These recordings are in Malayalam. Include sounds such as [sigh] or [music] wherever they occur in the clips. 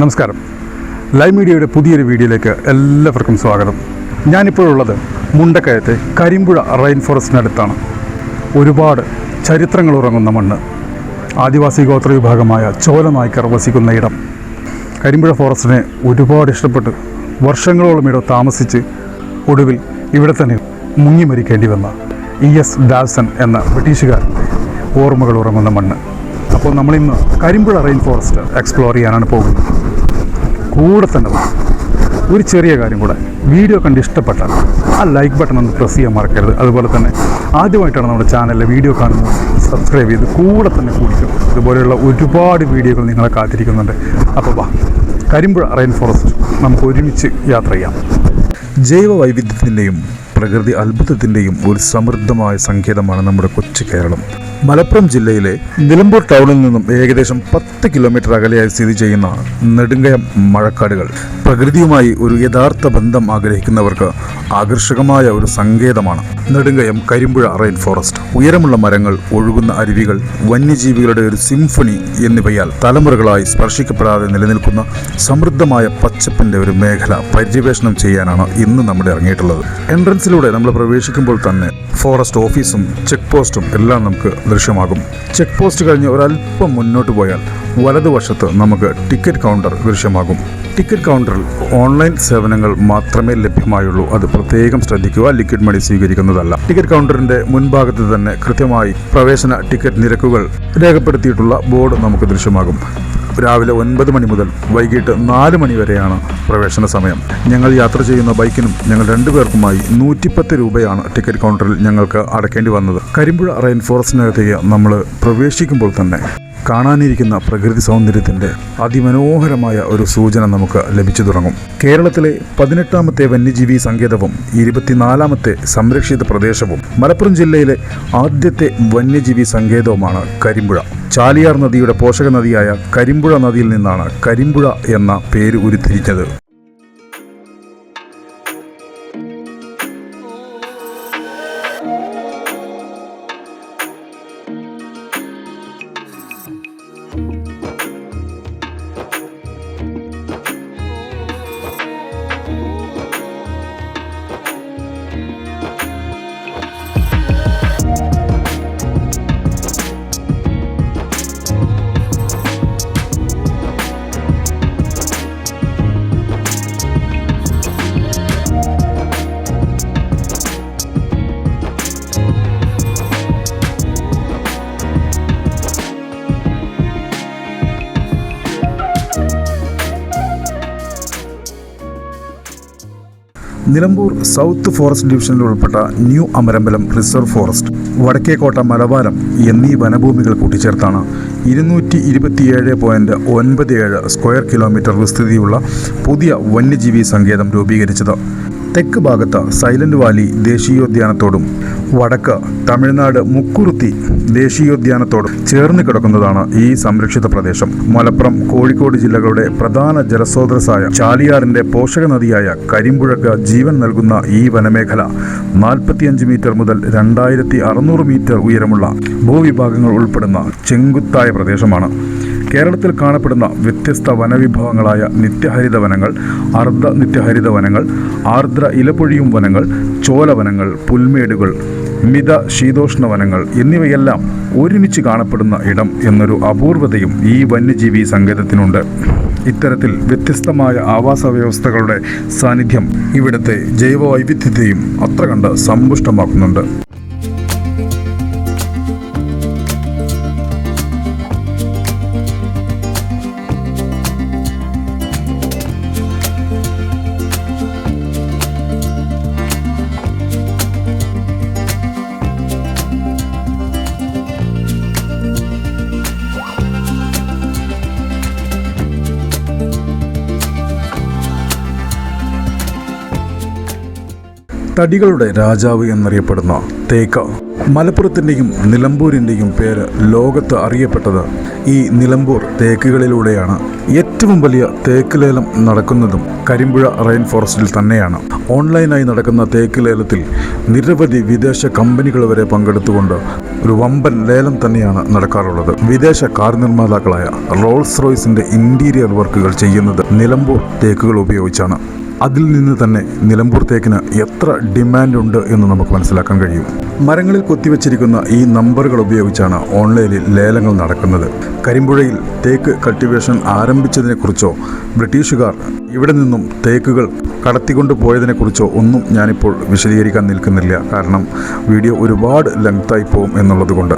നമസ്കാരം. ലൈവ് മീഡിയയുടെ പുതിയൊരു വീഡിയോയിലേക്ക് എല്ലാവർക്കും സ്വാഗതം. ഞാനിപ്പോഴുള്ളത് മുണ്ടക്കയത്തെ കരിമ്പുഴ റെയിൻ ഫോറസ്റ്റിനടുത്താണ് ഒരുപാട് ചരിത്രങ്ങൾ ഉറങ്ങുന്ന മണ്ണ്. ആദിവാസി ഗോത്ര വിഭാഗമായ ചോല നായ്ക്കർ വസിക്കുന്ന ഇടം. കരിമ്പുഴ ഫോറസ്റ്റിനെ ഒരുപാട് ഇഷ്ടപ്പെട്ട് വർഷങ്ങളോളം ഇവിടെ താമസിച്ച് ഒടുവിൽ ഇവിടെ തന്നെ മുങ്ങി മരിക്കേണ്ടി വന്ന ഇ എസ് ഡാൽസൺ എന്ന ബ്രിട്ടീഷുകാരന്റെ ഓർമ്മകൾ ഉറങ്ങുന്ന മണ്ണ്. അപ്പോൾ നമ്മളിന്ന് കരിമ്പുഴ റെയിൻ ഫോറസ്റ്റ് എക്സ്പ്ലോർ ചെയ്യാനാണ് പോകുന്നത്. കൂടെ തന്നെ വേണം ഒരു ചെറിയ കാര്യം കൂടെ. വീഡിയോ കണ്ട് ഇഷ്ടപ്പെട്ടാൽ ആ ലൈക്ക് ബട്ടൺ ഒന്ന് പ്രസ് ചെയ്യാൻ മറക്കരുത്. അതുപോലെ തന്നെ ആദ്യമായിട്ടാണ് നമ്മുടെ ചാനലിലെ വീഡിയോ കാണുന്നത് സബ്സ്ക്രൈബ് ചെയ്ത് കൂടെ തന്നെ കൂടിക്കും. ഇതുപോലെയുള്ള ഒരുപാട് വീഡിയോകൾ നിങ്ങളെ കാത്തിരിക്കുന്നുണ്ട്. അപ്പോൾ വാ കരിമ്പുഴ റെയിൻ ഫോറസ്റ്റ് നമുക്ക് ഒരുമിച്ച് യാത്ര ചെയ്യാം. ജൈവ വൈവിധ്യത്തിന്റെയും പ്രകൃതി അത്ഭുതത്തിന്റെയും ഒരു സമൃദ്ധമായ സങ്കേതമാണ് നമ്മുടെ കൊച്ചു കേരളം. മലപ്പുറം ജില്ലയിലെ നിലമ്പൂർ ടൗണിൽ നിന്നും ഏകദേശം പത്ത് കിലോമീറ്റർ അകലെയായി സ്ഥിതി ചെയ്യുന്ന നെടുങ്കയം മഴക്കാടുകൾ പ്രകൃതിയുമായി ഒരു യഥാർത്ഥ ബന്ധം ആഗ്രഹിക്കുന്നവർക്ക് ആകർഷകമായ ഒരു സങ്കേതമാണ്. നെടുങ്കയം കരിമ്പുഴ റെയിൻ ഫോറസ്റ്റ് ഉയരമുള്ള മരങ്ങൾ ഒഴുകുന്ന അരുവികൾ വന്യജീവികളുടെ ഒരു സിംഫണി എന്നിവയാൽ തലമുറകളായി സ്പർശിക്കപ്പെടാതെ നിലനിൽക്കുന്ന സമൃദ്ധമായ പച്ചപ്പിന്റെ ഒരു മേഖല പര്യവേഷണം ചെയ്യാനാണ് ഇന്ന് നമ്മുടെ ഇറങ്ങിയിട്ടുള്ളത്. എൻട്രൻസിലൂടെ നമ്മൾ പ്രവേശിക്കുമ്പോൾ തന്നെ ഫോറസ്റ്റ് ഓഫീസും ചെക്ക് പോസ്റ്റും എല്ലാം നമുക്ക് ദൃശ്യമാകും. ചെക്ക് പോസ്റ്റ് കഴിഞ്ഞ് ഒരല്പം മുന്നോട്ട് പോയാൽ വലതുവശത്ത് നമുക്ക് ടിക്കറ്റ് കൗണ്ടർ ദൃശ്യമാകും. ടിക്കറ്റ് കൗണ്ടറിൽ ഓൺലൈൻ സേവനങ്ങൾ മാത്രമേ ലഭ്യമായുള്ളൂ. അത് പ്രത്യേകം ശ്രദ്ധിക്കുക ലിക്വിഡ് മണി സ്വീകരിക്കുന്നതല്ല. ടിക്കറ്റ് കൗണ്ടറിന്റെ മുൻഭാഗത്ത് തന്നെ കൃത്യമായി പ്രവേശന ടിക്കറ്റ് നിരക്കുകൾ രേഖപ്പെടുത്തിയിട്ടുള്ള ബോർഡ് നമുക്ക് ദൃശ്യമാകും. രാവിലെ ഒൻപത് മണി മുതൽ വൈകിട്ട് നാല് മണി വരെയാണ് പ്രവേശന സമയം. ഞങ്ങൾ യാത്ര ചെയ്യുന്ന ബൈക്കിനും ഞങ്ങൾ രണ്ടുപേർക്കുമായി നൂറ്റിപ്പത്ത് രൂപയാണ് ടിക്കറ്റ് കൗണ്ടറിൽ ഞങ്ങൾക്ക് അടക്കേണ്ടി വന്നത്. കരിമ്പുഴ റെയിൻ ഫോറസ്റ്റിനകത്തേക്ക് നമ്മൾ പ്രവേശിക്കുമ്പോൾ തന്നെ കാണാനിരിക്കുന്ന പ്രകൃതി സൗന്ദര്യത്തിന്റെ അതിമനോഹരമായ ഒരു സൂചന നമുക്ക് ലഭിച്ചു തുടങ്ങും. കേരളത്തിലെ പതിനെട്ടാമത്തെ വന്യജീവി സങ്കേതവും ഇരുപത്തിനാലാമത്തെ സംരക്ഷിത പ്രദേശവും മലപ്പുറം ജില്ലയിലെ ആദ്യത്തെ വന്യജീവി സങ്കേതവുമാണ് കരിമ്പുഴ. ചാലിയാർ നദിയുടെ പോഷക നദിയായ കരിമ്പുഴ നദിയിൽ നിന്നാണ് കരിമ്പുഴ എന്ന പേര് ഉരുത്തിരിഞ്ഞത്. നിലമ്പൂർ സൗത്ത് ഫോറസ്റ്റ് ഡിവിഷനിൽ ഉൾപ്പെട്ട new Amarambalam reserve forest Vadakkekotta Malabaram എന്നീ വനഭൂമികൾ കൂട്ടിച്ചേർത്താണ് ഇരുന്നൂറ്റി ഇരുപത്തിയേഴ് പോയിന്റ് ഒൻപത് ഏഴ് സ്ക്വയർ കിലോമീറ്റർ വിസ്തൃതിയുള്ള പുതിയ വന്യജീവി സങ്കേതം രൂപീകരിച്ചത്. തെക്ക് ഭാഗത്ത് സൈലന്റ് വാലി ദേശീയോദ്യാനത്തോടും വടക്ക് തമിഴ്നാട് മുക്കുറുത്തി ദേശീയോദ്യാനത്തോട് ചേർന്ന് കിടക്കുന്നതാണ് ഈ സംരക്ഷിത പ്രദേശം. മലപ്പുറം കോഴിക്കോട് ജില്ലകളുടെ പ്രധാന ജലസ്രോതസ്സായ ചാലിയാറിന്റെ പോഷക നദിയായ കരിമ്പുഴക്ക് ജീവൻ നൽകുന്ന ഈ വനമേഖല നാൽപ്പത്തിയഞ്ച് മീറ്റർ മുതൽ രണ്ടായിരത്തി അറുന്നൂറ് മീറ്റർ ഉയരമുള്ള ഭൂവിഭാഗങ്ങൾ ഉൾപ്പെടുന്ന ചെങ്കുത്തായ പ്രദേശമാണ്. കേരളത്തിൽ കാണപ്പെടുന്ന വ്യത്യസ്ത വനവിഭവങ്ങളായ നിത്യഹരിത വനങ്ങൾ അർദ്ധ നിത്യഹരിത വനങ്ങൾ ആർദ്ര ഇലപൊഴിയും വനങ്ങൾ ചോലവനങ്ങൾ പുൽമേടുകൾ മിത ശീതോഷ്ണ വനങ്ങൾ എന്നിവയെല്ലാം ഒരുമിച്ച് കാണപ്പെടുന്ന ഇടം എന്നൊരു അപൂർവതയും ഈ വന്യജീവി സങ്കേതത്തിനുണ്ട്. ഇത്തരത്തിൽ വ്യത്യസ്തമായ ആവാസ വ്യവസ്ഥകളുടെ സാന്നിധ്യം ഇവിടുത്തെ ജൈവ വൈവിധ്യത്തെയും അത്ര കണ്ട് സമ്പുഷ്ടമാക്കുന്നുണ്ട്. തടികളുടെ രാജാവ് എന്നറിയപ്പെടുന്ന തേക്ക. മലപ്പുറത്തിന്റെയും നിലമ്പൂരിന്റെയും പേര് ലോകത്ത് അറിയപ്പെട്ടത് ഈ നിലമ്പൂർ തേക്കുകളിലൂടെയാണ്. ഏറ്റവും വലിയ തേക്ക് ലേലം നടക്കുന്നതും കരിമ്പുഴ റെയിൻ ഫോറസ്റ്റിൽ തന്നെയാണ്. ഓൺലൈനായി നടക്കുന്ന തേക്ക് ലേലത്തിൽ നിരവധി വിദേശ കമ്പനികൾ വരെ പങ്കെടുത്തുകൊണ്ട് ഒരു വമ്പൻ ലേലം തന്നെയാണ് നടക്കാറുള്ളത്. വിദേശ കാർ നിർമ്മാതാക്കളായ റോൾസ് റോയ്സിന്റെ ഇന്റീരിയർ വർക്കുകൾ ചെയ്യുന്നത് നിലമ്പൂർ തേക്കുകൾ ഉപയോഗിച്ചാണ്. അതിൽ നിന്ന് തന്നെ നിലമ്പൂർ തേക്കിന് എത്ര ഡിമാൻഡ് ഉണ്ട് എന്ന് നമുക്ക് മനസ്സിലാക്കാൻ കഴിയും. മരങ്ങളിൽ കൊത്തിവെച്ചിരിക്കുന്ന ഈ നമ്പറുകൾ ഉപയോഗിച്ചാണ് ഓൺലൈനിൽ ലേലങ്ങൾ നടക്കുന്നത്. കരിമ്പുഴയിൽ തേക്ക് കൾട്ടിവേഷൻ ആരംഭിച്ചതിനെക്കുറിച്ചോ ബ്രിട്ടീഷുകാർ ഇവിടെ നിന്നും തേക്കുകൾ കടത്തിക്കൊണ്ടു പോയതിനെക്കുറിച്ചോ ഒന്നും ഞാനിപ്പോൾ വിശദീകരിക്കാൻ നിൽക്കുന്നില്ല. കാരണം വീഡിയോ ഒരുപാട് ലെങ്തായി പോകും എന്നുള്ളത് കൊണ്ട്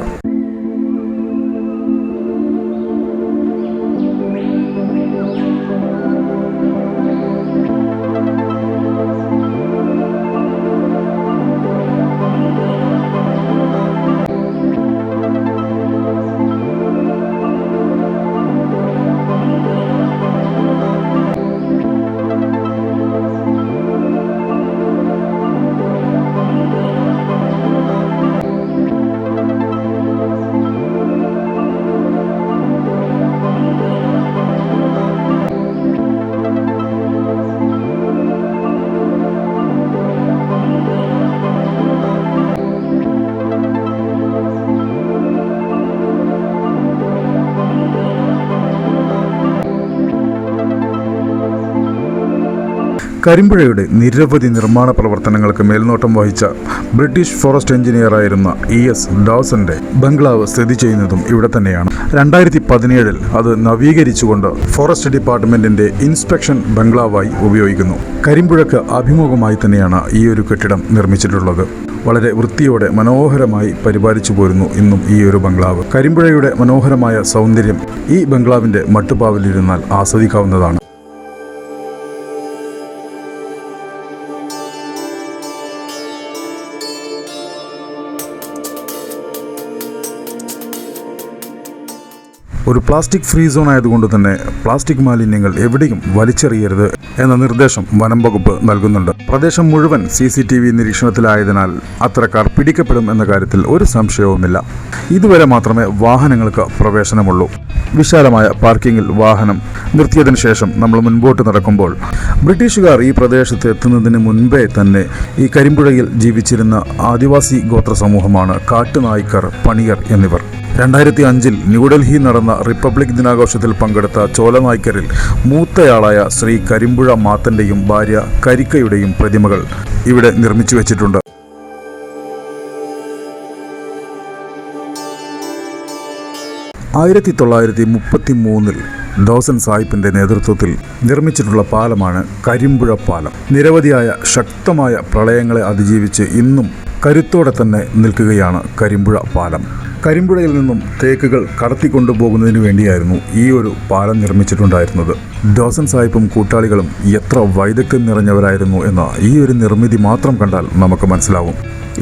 കരിമ്പുഴയുടെ നിരവധി നിർമ്മാണ പ്രവർത്തനങ്ങൾക്ക് മേൽനോട്ടം വഹിച്ച ബ്രിട്ടീഷ് ഫോറസ്റ്റ് എഞ്ചിനീയറായിരുന്ന ഇ എസ് ഡോസന്റെ ബംഗ്ലാവ് സ്ഥിതി ചെയ്യുന്നതും ഇവിടെ തന്നെയാണ്. രണ്ടായിരത്തി പതിനേഴിൽ അത് നവീകരിച്ചുകൊണ്ട് ഫോറസ്റ്റ് ഡിപ്പാർട്ട്മെന്റിന്റെ ഇൻസ്പെക്ഷൻ ബംഗ്ലാവായി ഉപയോഗിക്കുന്നു. കരിമ്പുഴക്ക് അഭിമുഖമായി തന്നെയാണ് ഈ ഒരു കെട്ടിടം നിർമ്മിച്ചിട്ടുള്ളത്. വളരെ വൃത്തിയോടെ മനോഹരമായി പരിപാലിച്ചു പോരുന്നു ഇന്നും ഈ ഒരു ബംഗ്ലാവ്. കരിമ്പുഴയുടെ മനോഹരമായ സൗന്ദര്യം ഈ ബംഗ്ലാവിന്റെ മട്ടുപാവിലിരുന്നാൽ ആസ്വദിക്കാവുന്നതാണ്. ഒരു പ്ലാസ്റ്റിക് ഫ്രീ സോൺ ആയതുകൊണ്ട് തന്നെ പ്ലാസ്റ്റിക് മാലിന്യങ്ങൾ എവിടെയും വലിച്ചെറിയരുത് എന്ന നിർദ്ദേശം വനം വകുപ്പ് നൽകുന്നുണ്ട്. പ്രദേശം മുഴുവൻ സി സി ടി വി നിരീക്ഷണത്തിലായതിനാൽ അത്തരക്കാർ പിടിക്കപ്പെടും എന്ന കാര്യത്തിൽ ഒരു സംശയവുമില്ല. ഇതുവരെ മാത്രമേ വാഹനങ്ങൾക്ക് പ്രവേശനമുള്ളൂ. വിശാലമായ പാർക്കിങ്ങിൽ വാഹനം നിർത്തിയതിനു ശേഷം നമ്മൾ മുൻപോട്ട് നടക്കുമ്പോൾ ബ്രിട്ടീഷുകാർ ഈ പ്രദേശത്ത് എത്തുന്നതിന് മുൻപേ തന്നെ ഈ കരിമ്പുഴയിൽ ജീവിച്ചിരുന്ന ആദിവാസി ഗോത്ര സമൂഹമാണ് കാട്ടുനായ്ക്കർ പണിയർ എന്നിവർ. രണ്ടായിരത്തി അഞ്ചിൽ ന്യൂഡൽഹി നടന്ന റിപ്പബ്ലിക് ദിനാഘോഷത്തിൽ പങ്കെടുത്ത ചോലനായ്ക്കരിൽ മൂത്തയാളായ ശ്രീ കരിമ്പുഴ മാത്തന്റെയും ഭാര്യ കരിക്കയുടെയും പ്രതിമകൾ ഇവിടെ നിർമ്മിച്ചു വെച്ചിട്ടുണ്ട്. ആയിരത്തി തൊള്ളായിരത്തി മുപ്പത്തി മൂന്നിൽ ഡോസൻ സാഹിബിന്റെ നേതൃത്വത്തിൽ നിർമ്മിച്ചിട്ടുള്ള പാലമാണ് കരിമ്പുഴ പാലം. നിരവധിയായ ശക്തമായ പ്രളയങ്ങളെ അതിജീവിച്ച് ഇന്നും കരുത്തോടെ തന്നെ നിൽക്കുകയാണ് കരിമ്പുഴ പാലം. കരിമ്പുഴയിൽ നിന്നും തേക്കുകൾ കടത്തിക്കൊണ്ടുപോകുന്നതിന് വേണ്ടിയായിരുന്നു ഈ ഒരു പാലം നിർമ്മിച്ചിട്ടുണ്ടായിരുന്നത്. ഡോസൻ സാഹിബും കൂട്ടാളികളും എത്ര വൈദഗ്ധ്യം നിറഞ്ഞവരായിരുന്നു എന്ന ഈ ഒരു നിർമ്മിതി മാത്രം കണ്ടാൽ നമുക്ക് മനസ്സിലാവും.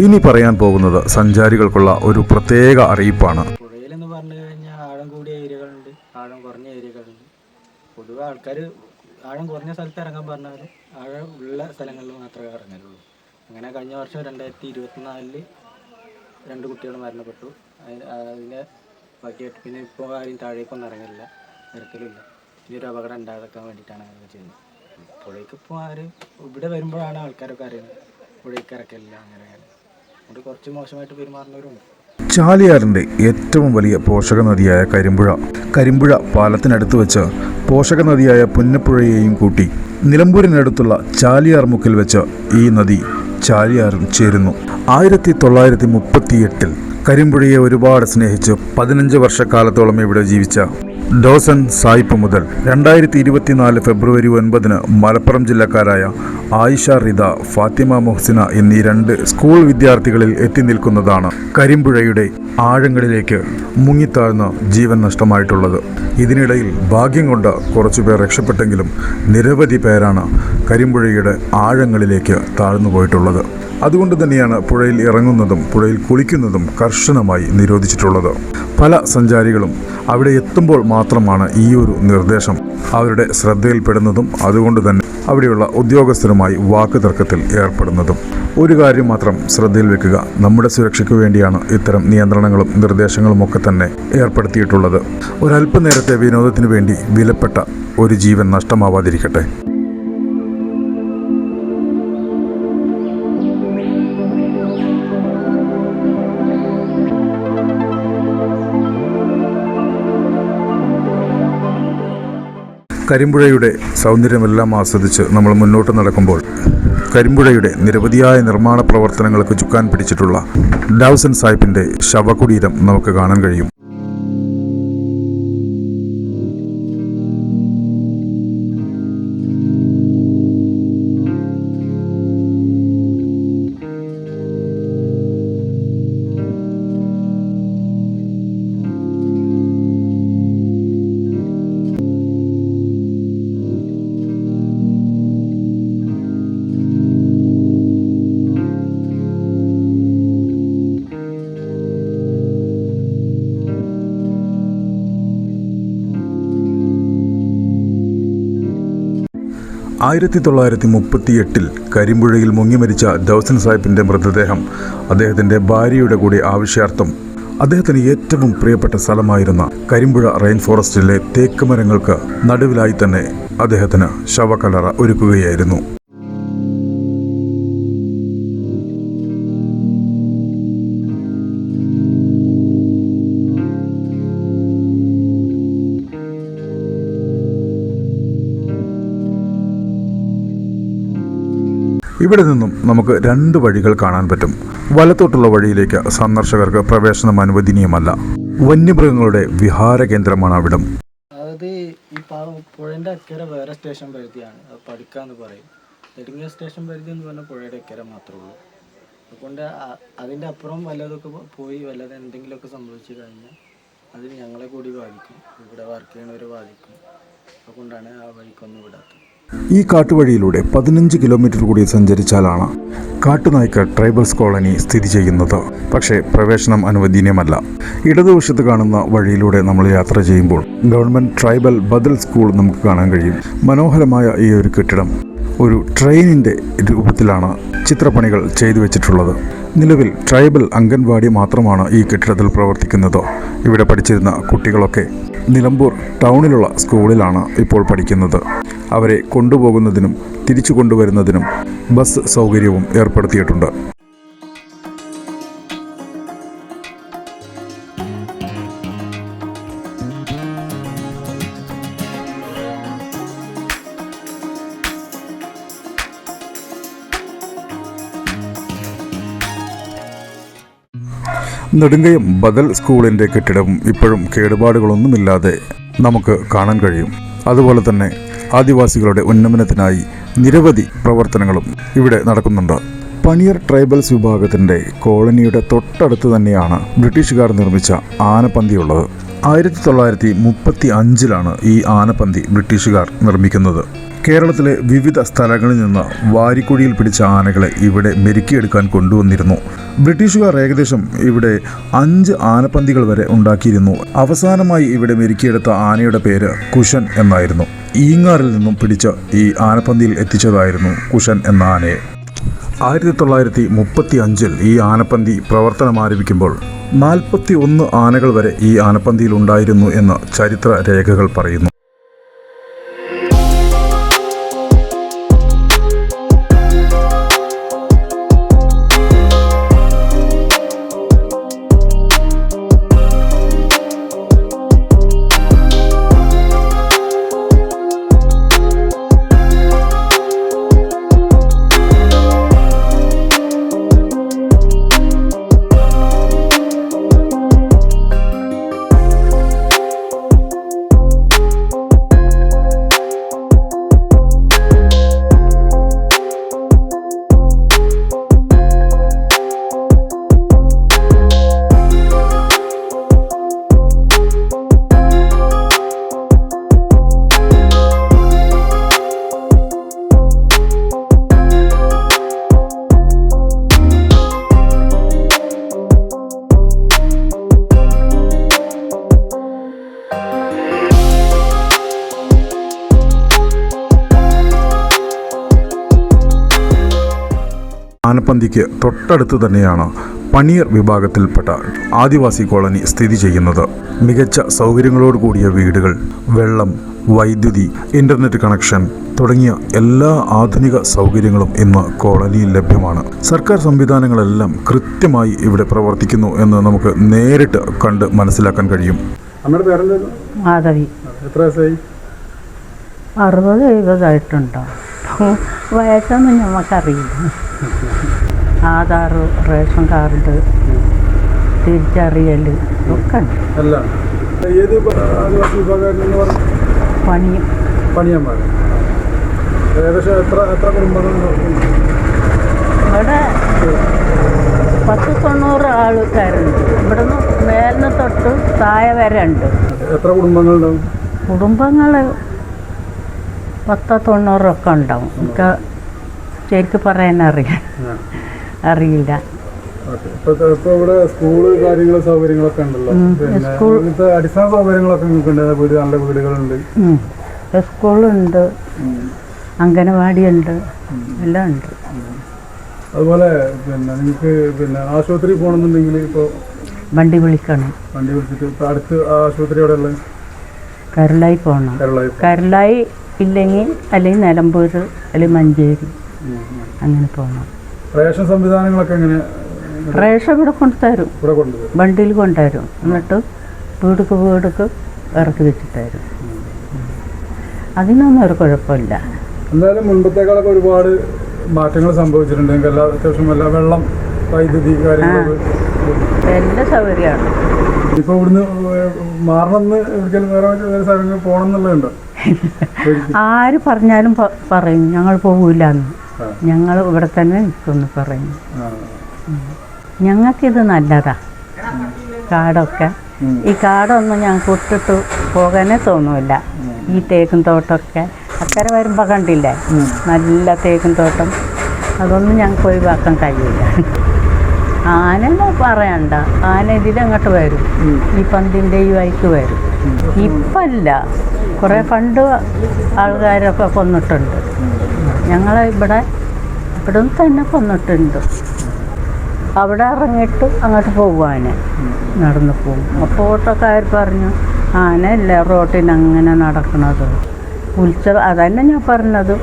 ഇനി പറയാൻ പോകുന്നത് സഞ്ചാരികൾക്കുള്ള ഒരു പ്രത്യേക അറിയിപ്പാണ്. കഴിഞ്ഞാൽ ആഴം കൂടിയ ഏരിയകളുണ്ട് ആഴം കുറഞ്ഞ ഏരിയകളുണ്ട്. ആൾക്കാർ ആഴം കുറഞ്ഞ സ്ഥലത്ത് ഇറങ്ങാൻ പറഞ്ഞാലും ആഴം ഉള്ള സ്ഥലങ്ങളിൽ മാത്രമേ ഇറങ്ങലുള്ളൂ. അങ്ങനെ കഴിഞ്ഞ വർഷം രണ്ടായിരത്തി ഇരുപത്തിനാലിൽ രണ്ട് കുട്ടികൾ മരണപ്പെട്ടു. അതിന്റെ ബാക്കിയായിട്ട് പിന്നെ ഇപ്പോൾ ആരും താഴേക്കൊന്നും ഇറങ്ങില്ല ഇറക്കലില്ല ഒരു അപകടം ഉണ്ടാകാൻ വേണ്ടിയിട്ടാണ് അങ്ങനെ ചെയ്യുന്നത്. പുഴയ്ക്ക് ഇപ്പോൾ ആരും ഇവിടെ വരുമ്പോഴാണ് ആൾക്കാരൊക്കെ അറിയുന്നത്. പുഴയ്ക്ക് ഇറക്കലില്ല അങ്ങനെ. അതുകൊണ്ട് കുറച്ച് മോശമായിട്ട് പെരുമാറുന്നവരുണ്ട്. ചാലിയാറിന്റെ ഏറ്റവും വലിയ പോഷക നദിയായ കരിമ്പുഴ. കരിമ്പുഴ പാലത്തിനടുത്ത് വെച്ച് പോഷക നദിയായ പുന്നപ്പുഴയെയും കൂട്ടി നിലമ്പൂരിനടുത്തുള്ള ചാലിയാർ മുക്കിൽ വെച്ച് ഈ നദി ചാലിയാറും ചേരുന്നു. ആയിരത്തി തൊള്ളായിരത്തി മുപ്പത്തിയെട്ടിൽ കരിമ്പുഴയെ ഒരുപാട് സ്നേഹിച്ച്. പതിനഞ്ച് വർഷക്കാലത്തോളം ഇവിടെ ജീവിച്ച ഡോസൻ സായിപ്പ് മുതൽ രണ്ടായിരത്തി ഇരുപത്തിനാല് ഫെബ്രുവരി ഒൻപതിന് മലപ്പുറം ജില്ലക്കാരായ ആയിഷ റിദ ഫാത്തിമ മൊഹ്സിന എന്നീ രണ്ട് സ്കൂൾ വിദ്യാർത്ഥികളിൽ എത്തി നിൽക്കുന്നതാണ് കരിമ്പുഴയുടെ ആഴങ്ങളിലേക്ക് മുങ്ങിത്താഴ്ന്ന ജീവൻ നഷ്ടമായിട്ടുള്ളത്. ഇതിനിടയിൽ ഭാഗ്യം കൊണ്ട് കുറച്ചുപേർ രക്ഷപ്പെട്ടെങ്കിലും നിരവധി പേരാണ് കരിമ്പുഴയുടെ ആഴങ്ങളിലേക്ക് താഴ്ന്നു പോയിട്ടുള്ളത് അതുകൊണ്ട് തന്നെയാണ് പുഴയിൽ ഇറങ്ങുന്നതും പുഴയിൽ കുളിക്കുന്നതും കർശനമായി നിരോധിച്ചിട്ടുള്ളത്. പല സഞ്ചാരികളും അവിടെ എത്തുമ്പോൾ മാത്രമാണ് ഈ ഒരു നിർദ്ദേശം. അവരുടെ ശ്രദ്ധയിൽപ്പെടുന്നതും അതുകൊണ്ട് തന്നെ അവിടെയുള്ള ഉദ്യോഗസ്ഥരുമായി വാക്ക് തർക്കത്തിൽ ഏർപ്പെടുന്നതും. ഒരു കാര്യം മാത്രം ശ്രദ്ധയിൽ വെക്കുക. നമ്മുടെ സുരക്ഷയ്ക്ക് വേണ്ടിയാണ് ഇത്തരം നിയന്ത്രണങ്ങളും നിർദ്ദേശങ്ങളും ഒക്കെ തന്നെ ഏർപ്പെടുത്തിയിട്ടുള്ളത്. ഒരല്പനേരത്തെ വിനോദത്തിനു വേണ്ടി വിലപ്പെട്ട ഒരു ജീവൻ നഷ്ടമാവാതിരിക്കട്ടെ. കരിമ്പുഴയുടെ സൗന്ദര്യമെല്ലാം ആസ്വദിച്ച് നമ്മൾ മുന്നോട്ട് നടക്കുമ്പോൾ കരിമ്പുഴയുടെ നിരവധിയായ നിർമ്മാണ പ്രവർത്തനങ്ങൾക്ക് ചുക്കാൻ പിടിച്ചിട്ടുള്ള ഡൗസൻ സാഹിബിന്റെ ശവകുടീരം നമുക്ക് കാണാൻ കഴിയും. ആയിരത്തി തൊള്ളായിരത്തി മുപ്പത്തി എട്ടിൽ കരിമ്പുഴയിൽ മുങ്ങിമരിച്ച ദൗസൻ സാഹിബിന്റെ മൃതദേഹം അദ്ദേഹത്തിന്റെ ഭാര്യയുടെ കൂടി ആവശ്യാർത്ഥം അദ്ദേഹത്തിന് ഏറ്റവും പ്രിയപ്പെട്ട സ്ഥലമായിരുന്ന കരിമ്പുഴ റെയിൻ ഫോറസ്റ്റിലെ തേക്ക് മരങ്ങൾക്ക് നടുവിലായി തന്നെ അദ്ദേഹത്തിന് ശവക്കലറ ഒരുക്കുകയായിരുന്നു. ഇവിടെ നിന്നും നമുക്ക് രണ്ട് വഴികൾ കാണാൻ പറ്റും. വലത്തോട്ടുള്ള വഴിയിലേക്ക് സന്ദർശകർക്ക് പ്രവേശനം അനുവദനീയമല്ല. വന്യമൃഗങ്ങളുടെ വിഹാര കേന്ദ്രമാണ് അവിടം. അതായത് ഈ പുഴന്റെ അക്കര വേറെ സ്റ്റേഷൻ പരിധിയാണ്. അത് പഠിക്കാന്ന് പറയും. നെടുങ്ങിയ സ്റ്റേഷൻ പരിധി എന്ന് പറഞ്ഞാൽ പുഴയുടെ അക്കരെ മാത്രമേ ഉള്ളൂ. അതുകൊണ്ട് അതിന്റെ അപ്പുറം വല്ലതൊക്കെ പോയി വല്ലത് എന്തെങ്കിലുമൊക്കെ സംഭവിച്ചു കഴിഞ്ഞാൽ അത് ഞങ്ങളെ കൂടി ബാധിക്കും. ഇവിടെ വർക്ക് ചെയ്യണവരെ ബാധിക്കും. അതുകൊണ്ടാണ് ആ വഴിക്കൊന്നും വിടാത്തത്. ഈ കാട്ടുവഴിയിലൂടെ പതിനഞ്ച് കിലോമീറ്റർ കൂടി സഞ്ചരിച്ചാലാണ് കാട്ടുനായ്ക്ക ട്രൈബൽസ് കോളനി സ്ഥിതി ചെയ്യുന്നത്. പക്ഷേ പ്രവേശനം അനുവദനീയമല്ല. ഇടതുവശത്ത് കാണുന്ന വഴിയിലൂടെ നമ്മൾ യാത്ര ചെയ്യുമ്പോൾ ഗവൺമെന്റ് ട്രൈബൽ ബദൽ സ്കൂൾ നമുക്ക് കാണാൻ കഴിയും. മനോഹരമായ ഈ ഒരു കെട്ടിടം ഒരു ട്രെയിനിന്റെ രൂപത്തിലാണ് ചിത്രപ്പണികൾ ചെയ്തു വെച്ചിട്ടുള്ളത്. നിലവിൽ ട്രൈബൽ അംഗൻവാടി മാത്രമാണ് ഈ കെട്ടിടത്തിൽ പ്രവർത്തിക്കുന്നത്. ഇവിടെ പഠിച്ചിരുന്ന കുട്ടികളൊക്കെ നിലമ്പൂർ ടൗണിലുള്ള സ്കൂളിലാണ് ഇപ്പോൾ പഠിക്കുന്നത്. അവരെ കൊണ്ടുപോകുന്നതിനും തിരിച്ചു കൊണ്ടുവരുന്നതിനും ബസ് സൗകര്യവും ഏർപ്പെടുത്തിയിട്ടുണ്ട്. നെടുങ്കയം ബദൽ സ്കൂളിന്റെ കെട്ടിടവും ഇപ്പോഴും കേടുപാടുകളൊന്നുമില്ലാതെ നമുക്ക് കാണാൻ കഴിയും. അതുപോലെ തന്നെ ആദിവാസികളുടെ ഉന്നമനത്തിനായി നിരവധി പ്രവർത്തനങ്ങളും ഇവിടെ നടക്കുന്നുണ്ട്. പണിയർ ട്രൈബൽസ് വിഭാഗത്തിന്റെ കോളനിയുടെ തൊട്ടടുത്ത് തന്നെയാണ് ബ്രിട്ടീഷുകാർ നിർമ്മിച്ച ആനപ്പന്തിയുള്ളത്. ആയിരത്തി തൊള്ളായിരത്തി മുപ്പത്തി അഞ്ചിലാണ് ഈ ആനപ്പന്തി ബ്രിട്ടീഷുകാർ നിർമ്മിക്കുന്നത്. കേരളത്തിലെ വിവിധ സ്ഥലങ്ങളിൽ നിന്ന് വാരിക്കുഴിയിൽ പിടിച്ച ആനകളെ ഇവിടെ മെരുക്കിയെടുക്കാൻ കൊണ്ടുവന്നിരുന്നു. ബ്രിട്ടീഷുകാർ ഏകദേശം ഇവിടെ അഞ്ച് ആനപ്പന്തികൾ വരെ ഉണ്ടാക്കിയിരുന്നു. അവസാനമായി ഇവിടെ മെരുക്കിയെടുത്ത ആനയുടെ പേര് കുഷൻ എന്നായിരുന്നു. ഈങ്ങാറിൽ നിന്നും പിടിച്ച ഈ ആനപ്പന്തിയിൽ എത്തിച്ചതായിരുന്നു കുഷൻ എന്ന ആനയെ. ആയിരത്തി തൊള്ളായിരത്തി മുപ്പത്തി അഞ്ചിൽ ഈ ആനപ്പന്തി പ്രവർത്തനം ആരംഭിക്കുമ്പോൾ നാൽപ്പത്തി ഒന്ന് ആനകൾ വരെ ഈ ആനപ്പന്തിയിൽ ഉണ്ടായിരുന്നു എന്ന് ചരിത്ര രേഖകൾ പറയുന്നു. ആനപ്പന്തിക്ക് തൊട്ടടുത്ത് തന്നെയാണ് പണിയർ വിഭാഗത്തിൽപ്പെട്ട ആദിവാസി കോളനി സ്ഥിതി ചെയ്യുന്നത്. മികച്ച സൗകര്യങ്ങളോട് കൂടിയ വീടുകൾ വെള്ളം വൈദ്യുതി ഇന്റർനെറ്റ് കണക്ഷൻ തുടങ്ങിയ എല്ലാ ആധുനിക സൗകര്യങ്ങളും ഇന്ന് കോളനിയിൽ ലഭ്യമാണ്. സർക്കാർ സംവിധാനങ്ങളെല്ലാം കൃത്യമായി ഇവിടെ പ്രവർത്തിക്കുന്നു എന്ന് നമുക്ക് നേരിട്ട് കണ്ട് മനസ്സിലാക്കാൻ കഴിയും. അമ്മയുടെ പേരെന്തായിരുന്നു? മാധവി. എത്ര വയസ്സായി? അറുപത് എഴുപതായിട്ടുണ്ടോ? വയസ്സൊന്നും നമുക്കറിയില്ല [laughs] ആധാർ റേഷൻ കാർഡ് തിരിച്ചറിയൽ ഒക്കെ ഉണ്ട്. അല്ല. ഏത് ആദിവാസി വിഭാഗം പണി. പണിയന്മാർ ഏകദേശം എത്ര എത്ര കുടുംബങ്ങളുണ്ട് ഇവിടെ പത്ത് തൊണ്ണൂറ് ആൾക്കാരുണ്ട്. ഇവിടുന്ന് മേലിന് തൊട്ട് താഴെ വരെ ഉണ്ട്. എത്ര കുടുംബങ്ങളുണ്ടാവും? കുടുംബങ്ങൾ പത്ത് തൊണ്ണൂറൊക്കെ ഉണ്ടാവും. ശരിക്കും പറയാൻ അറിയാം. അറിയില്ല. സ്കൂൾ കാര്യങ്ങൾ സൗകര്യങ്ങളൊക്കെ ഉണ്ടല്ലോ. അടിസ്ഥാന സൗകര്യങ്ങളൊക്കെ വീട് നല്ല വീടുകളുണ്ട്. സ്കൂളുണ്ട്. അംഗനവാടി ഉണ്ട് എല്ലാം ഉണ്ട്. അതുപോലെ പിന്നെ നിങ്ങൾക്ക് പിന്നെ ആശുപത്രി പോകണമെന്നുണ്ടെങ്കിൽ ഇപ്പോൾ വണ്ടി വിളിക്കണം. വണ്ടി വിളിച്ചിട്ട് അടുത്ത് ആശുപത്രി എവിടെ ഉള്ളത്? കരുളായി പോകണം കരളായി ഇല്ലെങ്കിൽ അല്ലെങ്കിൽ നിലമ്പൂർ അല്ലെങ്കിൽ മഞ്ചേരി. അങ്ങനെ പോകണം റേഷൻ സംവിധാനങ്ങളൊക്കെ എങ്ങനെ? റേഷൻ ഇവിടെ കൊണ്ടുതരും. വണ്ടിയിൽ കൊണ്ടുവരും എന്നിട്ട് വീടുക്ക് വീടുക്ക് ഇറക്കി വെച്ചിട്ടായിരുന്നു അതിനൊന്നും ഒരു കുഴപ്പമില്ല. എന്തായാലും മുൻപത്തേക്കാളൊക്കെ ഒരുപാട് മാറ്റങ്ങൾ സംഭവിച്ചിട്ടുണ്ട്. എല്ലാ അത്യാവശ്യം എല്ലാ വെള്ളം വൈദ്യുതി എല്ലാ സൗകര്യമാണ്. ഇപ്പൊ ഇവിടുന്ന് മാറണമെന്ന് ഒരിക്കലും വേറെ വേറെ സ്ഥലങ്ങളിൽ പോകണം എന്നുള്ളതുണ്ടോ? ആര് പറഞ്ഞാലും പറയും ഞങ്ങൾ പോകില്ലെന്ന് ആ. ഞങ്ങൾ ഇവിടെ തന്നെ നിൽക്കുമെന്ന് പറയുന്നു. ഞങ്ങൾക്കിത് നല്ലതാ. കാടൊക്കെ. ഈ കാടൊന്നും ഞങ്ങൾക്ക് ഒട്ടിട്ട് പോകാനേ തോന്നില്ല. ഈ തേക്കും തോട്ടമൊക്കെ അക്കരെ വരുമ്പോൾ കണ്ടില്ലേ? നല്ല തേക്കും തോട്ടം. അതൊന്നും ഞങ്ങൾക്ക് ഒഴിവാക്കാൻ കഴിയില്ല ആനനെ പറയണ്ട. ആന ഇതിലങ്ങോട്ട് വരും. ഈ പന്തിന്റെ ഈ വഴിക്ക് വരും. ഇപ്പല്ല. കുറേ പണ്ട് ആൾക്കാരൊക്കെ കൊന്നിട്ടുണ്ട്. ഞങ്ങളെ ഇവിടെ ഇവിടെ തന്നെ കൊന്നിട്ടുണ്ട്. അവിടെ ഇറങ്ങിയിട്ട് അങ്ങോട്ട് പോകുവാന് നടന്നു പോകും അപ്പോൾ ഓട്ടോക്കാർ പറഞ്ഞു ആനയല്ല റോട്ടിന് അങ്ങനെ നടക്കണത്. ഉത്സവം അതന്നെ ഞാൻ പറഞ്ഞത്.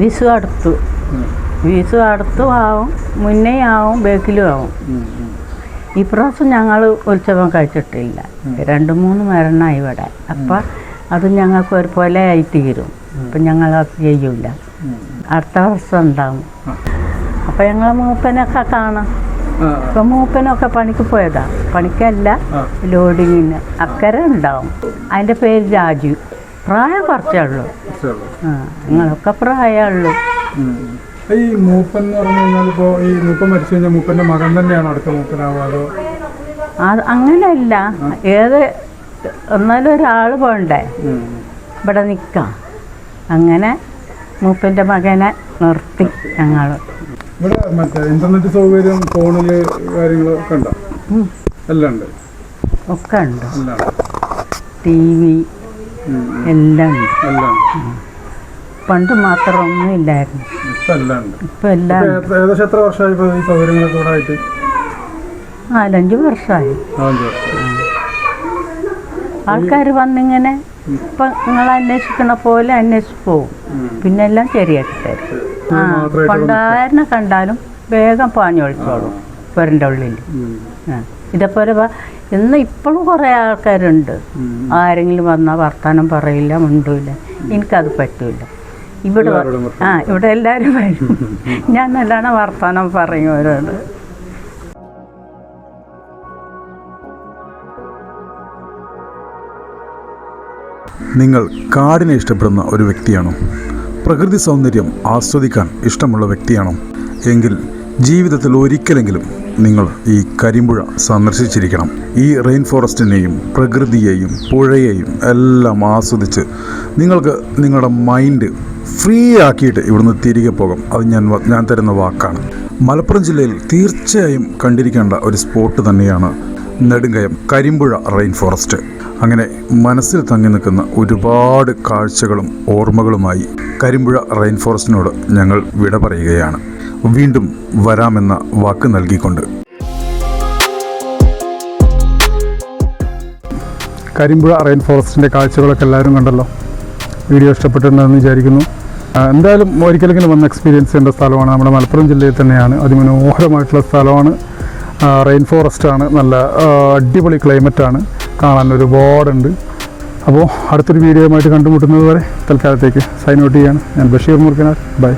വിസു അടുത്തു. വിസു അടുത്തും ആവും മുന്നേ ആവും ബേക്കിലും ആവും. ഇപ്രാവശ്യം ഞങ്ങൾ ഉത്സവം കഴിച്ചിട്ടില്ല. രണ്ട് മൂന്ന് മരണമായി ഇവിടെ. അപ്പം അത് ഞങ്ങൾക്ക് ഒരുപോലെ ആയിത്തീരും തീരും. അപ്പം ഞങ്ങൾ അത് ചെയ്യൂല. അടുത്ത വർഷം ഉണ്ടാവും. അപ്പം ഞങ്ങൾ മൂപ്പനൊക്കെ കാണാം. ഇപ്പൊ മൂപ്പനൊക്കെ പണിക്ക് പോയതാ. പണിക്കല്ല ലോഡിങ്ങിന് അക്കരെ ഉണ്ടാവും. അതിന്റെ പേര് രാജു. പ്രായം കുറച്ചേ ഉള്ളൂ. ആ നിങ്ങളൊക്കെ പ്രായമുള്ളൂ ഈ മൂപ്പൻ എന്ന് പറഞ്ഞു കഴിഞ്ഞാൽ ഇപ്പോൾ ഈ മൂപ്പൻ മരിച്ചു കഴിഞ്ഞാൽ മൂപ്പന്റെ മകൻ തന്നെയാണ് അടുത്ത മൂപ്പനാവുക അതോ? അത് അങ്ങനെയല്ല. ഏത് എന്നാലും ഒരാൾ പോണ്ടേ? ഇവിടെ നിൽക്കാം അങ്ങനെ മൂപ്പന്റെ മകനെ നിർത്തി ഞങ്ങൾ ഇവിടെ മറ്റേ ഇന്റർനെറ്റ് സൗകര്യം ഫോണിൽ കാര്യങ്ങളൊക്കെ ഉണ്ടോ? എല്ലാം ഉണ്ട്. ഒക്കെ ഉണ്ട്. ടി വി എല്ലാം ഉണ്ട്. എല്ലാം പണ്ട് മാത്രം ഒന്നും ഇല്ലായിരുന്നു. ഇപ്പൊ എല്ലാം ഏകദേശം എത്ര വർഷമായി സൗകര്യങ്ങളൊക്കെ കൂടെ ആയിട്ട്? നാലഞ്ച് വർഷമായി. ആൾക്കാർ വന്നിങ്ങനെ ഇപ്പം നിങ്ങൾ അന്വേഷിക്കണ പോലെ അന്വേഷിച്ച് പോകും. പിന്നെ എല്ലാം ശരിയാക്കി തരും. ആ പണ്ടാരനെ കണ്ടാലും വേഗം പാഞ്ഞൊളിച്ചോളും പുരന്റെ ഉള്ളിൽ. ആ ഇതേപോലെ ഇന്ന് ഇപ്പോഴും കുറേ ആൾക്കാരുണ്ട്. ആരെങ്കിലും വന്നാൽ വർത്തമാനം പറയില്ല മുണ്ടൂല്ല. എനിക്കത് പറ്റൂല. ഇവിടെ ആ ഇവിടെ എല്ലാവരും വരും ഞാൻ നല്ലോണം വർത്തമാനം പറയും അവരോട് നിങ്ങൾ കാടിനെ ഇഷ്ടപ്പെടുന്ന ഒരു വ്യക്തിയാണോ? പ്രകൃതി സൗന്ദര്യം ആസ്വദിക്കാൻ ഇഷ്ടമുള്ള വ്യക്തിയാണോ? എങ്കിൽ ജീവിതത്തിൽ ഒരിക്കലെങ്കിലും നിങ്ങൾ ഈ കരിമ്പുഴ സന്ദർശിച്ചിരിക്കണം. ഈ റെയിൻ ഫോറസ്റ്റിനെയും പ്രകൃതിയെയും പുഴയെയും എല്ലാം ആസ്വദിച്ച് നിങ്ങൾക്ക് നിങ്ങളുടെ മൈൻഡ് ഫ്രീ ആക്കിയിട്ട് ഇവിടുന്ന് തിരികെ പോകും. അത് ഞാൻ ഞാൻ തരുന്ന വാക്കാണ്. മലപ്പുറം ജില്ലയിൽ തീർച്ചയായും കണ്ടിരിക്കേണ്ട ഒരു സ്പോട്ട് തന്നെയാണ് നെടുങ്കയം കരിമ്പുഴ റെയിൻ ഫോറസ്റ്റ് അങ്ങനെ മനസ്സിൽ തങ്ങി നിൽക്കുന്ന ഒരുപാട് കാഴ്ചകളും ഓർമ്മകളുമായി കരിമ്പുഴ റെയിൻ ഫോറസ്റ്റിനോട് ഞങ്ങൾ വിട പറയുകയാണ്. വീണ്ടും വരാമെന്ന വാക്ക് നൽകിക്കൊണ്ട്. കരിമ്പുഴ റെയിൻ ഫോറസ്റ്റിന്റെ കാഴ്ചകളൊക്കെ എല്ലാവരും കണ്ടല്ലോ. വീഡിയോ ഇഷ്ടപ്പെട്ടിട്ടുണ്ടെന്ന് വിചാരിക്കുന്നു. എന്തായാലും ഒരിക്കലെങ്കിലും വന്ന എക്സ്പീരിയൻസ് ചെയ്യേണ്ട സ്ഥലമാണ്. നമ്മുടെ മലപ്പുറം ജില്ലയിൽ തന്നെയാണ്. അതിമനോഹരമായിട്ടുള്ള സ്ഥലമാണ്. റെയിൻ ഫോറസ്റ്റാണ് നല്ല അടിപൊളി ക്ലൈമറ്റാണ് കാണാൻ ഒരുപാടുണ്ട്. അപ്പോൾ അടുത്തൊരു വീഡിയോയുമായിട്ട് കണ്ടുമുട്ടുന്നത് വരെ തൽക്കാലത്തേക്ക് സൈൻ ഔട്ട് ചെയ്യാണ്. ഞാൻ ബഷീർ മുർക്കനാർ ബൈ